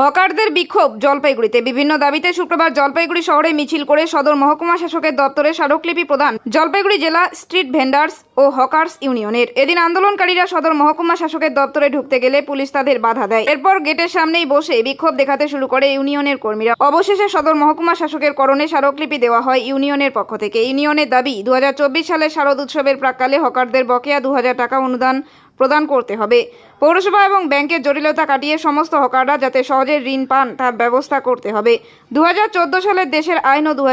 হকারদের বিক্ষোভ জলপাইগুড়িতে। বিভিন্ন দাবিতে শুক্রবার জলপাইগুড়ি শহরে মিছিল করে সদর মহকুমা শাসকের দপ্তরে স্মারকলিপি প্রদান জলপাইগুড়ি জেলা স্ট্রিট ভেন্ডার্স ও হকার্স ইউনিয়নের। এদিন আন্দোলনকারীরা সদর মহকুমা শাসকের দপ্তরে ঢুকতে গেলে পুলিশ তাদের বাধা দেয়। এরপর গেটের সামনেই বসে বিক্ষোভ দেখাতে শুরু করে ইউনিয়নের কর্মীরা। অবশেষে সদর মহকুমা শাসকের করণে স্মারকলিপি দেওয়া হয় ইউনিয়নের পক্ষ থেকে। ইউনিয়নের দাবি দু সালের শারদ উৎসবের প্রাককালে হকারদের বকেয়া দু হাজার টাকা অনুদান প্রদান করতে হবে। পৌরসভা এবং ব্যাংকের জটিলতা কাটিয়ে সমস্ত হকাররা যাতে সহজে ঋণ পান, তার ব্যবস্থা করতে হবে। দু হাজার চোদ্দ সালের দেশের আইন ও দু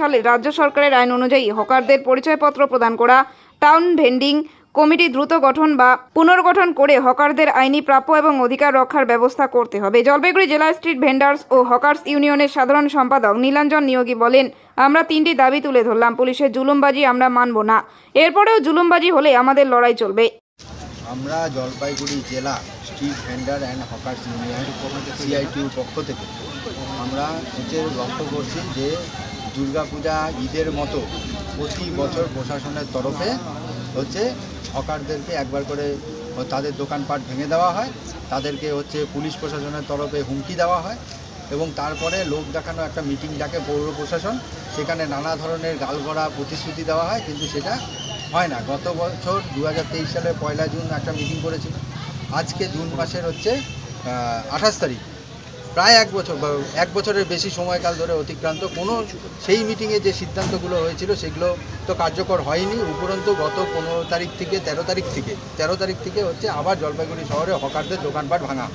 সালের রাজ্য সরকারের আইন অনুযায়ী হকারদের পরিচয়পত্র প্রদান করা, টাউন ভেন্ডিং কমিটি দ্রুত গঠন বা পুনর্গঠন করে হকারদের আইনি প্রাপ্য এবং অধিকার রক্ষার ব্যবস্থা করতে হবে। জলপাইগুড়ি জেলা স্ট্রিট ভেন্ডার্স ও হকার্স ইউনিয়নের সাধারণ সম্পাদক নীলাঞ্জন নিয়োগী বলেন, আমরা তিনটি দাবি তুলে ধরলাম, পুলিশের জুলুমবাজি আমরা মানব না। এরপরেও জুলুমবাজি হলে আমাদের লড়াই চলবে। আমরা জলপাইগুড়ি জেলা street vendor and hawkers union সিআইটিউর পক্ষ থেকে আমরা হচ্ছে লক্ষ্য করছি যে দুর্গাপূজা ঈদের মতো প্রতি বছর প্রশাসনের তরফে হচ্ছে হকারদেরকে একবার করে তাদের দোকানপাট ভেঙে দেওয়া হয়, তাদেরকে হচ্ছে পুলিশ প্রশাসনের তরফে হুমকি দেওয়া হয় এবং তারপরে লোক দেখানো একটা মিটিং ডাকে পৌর প্রশাসন, সেখানে নানা ধরনের গালগড়া প্রতিশ্রুতি দেওয়া হয়, কিন্তু সেটা হয় না। গত বছর দু হাজার তেইশ সালে পয়লা জুন একটা মিটিং করেছিল। আজকে জুন মাসের হচ্ছে আঠাশ তারিখ। প্রায় এক বছর এক বছরের বেশি সময়কাল ধরে অতিক্রান্ত। কোনো সেই মিটিংয়ে যে সিদ্ধান্তগুলো হয়েছিল, সেগুলো তো কার্যকর হয়নি। উপরন্তু গত পনেরো তারিখ থেকে তেরো তারিখ থেকে, তেরো তারিখ থেকে হচ্ছে আবার জলপাইগুড়ি শহরে হকারদের দোকানপাট ভাঙা।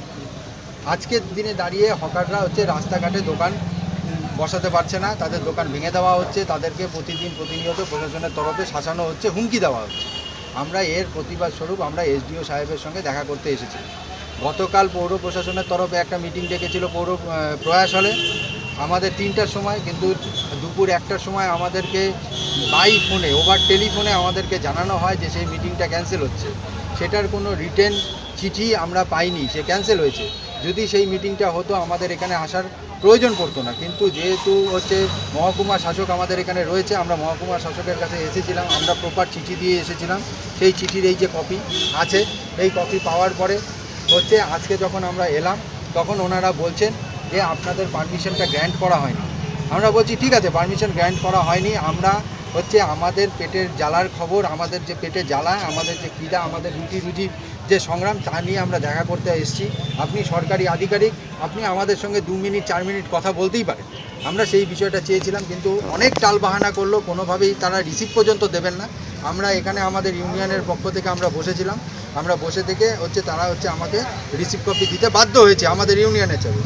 আজকের দিনে দাঁড়িয়ে হকাররা হচ্ছে রাস্তাঘাটে দোকান বসাতে পারছে না, তাদের দোকান ভেঙে দেওয়া হচ্ছে, তাদেরকে প্রতিদিন প্রতিনিয়ত প্রশাসনের তরফে শাসানো হচ্ছে, হুমকি দেওয়া হচ্ছে। আমরা এর প্রতিবাদ স্বরূপ আমরা এসডিও সাহেবের সঙ্গে দেখা করতে এসেছি। গতকাল পৌর প্রশাসনের তরফে একটা মিটিং ডেকেছিল পৌর প্রয়াস হলে। আমাদের তিনটার সময়, কিন্তু দুপুর একটার সময় আমাদেরকে বাই ফোনে ওভার টেলিফোনে আমাদেরকে জানানো হয় যে সেই মিটিংটা ক্যান্সেল হচ্ছে। সেটার কোনো রিটেন চিঠি আমরা পাইনি, সে ক্যান্সেল হয়েছে। যদি সেই মিটিংটা হতো, আমাদের এখানে আসার প্রয়োজন পড়তো না। কিন্তু যেহেতু হচ্ছে মহকুমা শাসক আমাদের এখানে রয়েছে, আমরা মহকুমা শাসকের কাছে এসেছিলাম, আমরা প্রপার চিঠি দিয়ে এসেছিলাম। সেই চিঠির এই যে কপি আছে, এই কপি পাওয়ার পরে হচ্ছে আজকে যখন আমরা এলাম, তখন ওনারা বলছেন যে, আপনাদের পারমিশনটা গ্র্যান্ট করা হয়নি। আমরা বলছি, ঠিক আছে পারমিশন গ্র্যান্ট করা হয়নি। আমরা হচ্ছে আমাদের পেটের জ্বালার খবর, আমাদের যে পেটে জ্বালা, আমাদের যে ক্রীড়া, আমাদের রুটি রুজি যে সংগ্রাম, তা নিয়ে আমরা দেখা করতে এসেছি। আপনি সরকারি আধিকারিক, আপনি আমাদের সঙ্গে দু মিনিট, চার মিনিট কথা বলতেই পারেন। আমরা সেই বিষয়টা চেয়েছিলাম, কিন্তু অনেক টাল বাহানা করল, কোনোভাবেই তারা রিসিভ পর্যন্ত দেবেন না। আমরা এখানে আমাদের ইউনিয়নের পক্ষ থেকে আমরা বসেছিলাম। আমরা বসে থেকে হচ্ছে তারা হচ্ছে আমাকে রিসিভ কপি দিতে বাধ্য হয়েছে, আমাদের ইউনিয়নের চালু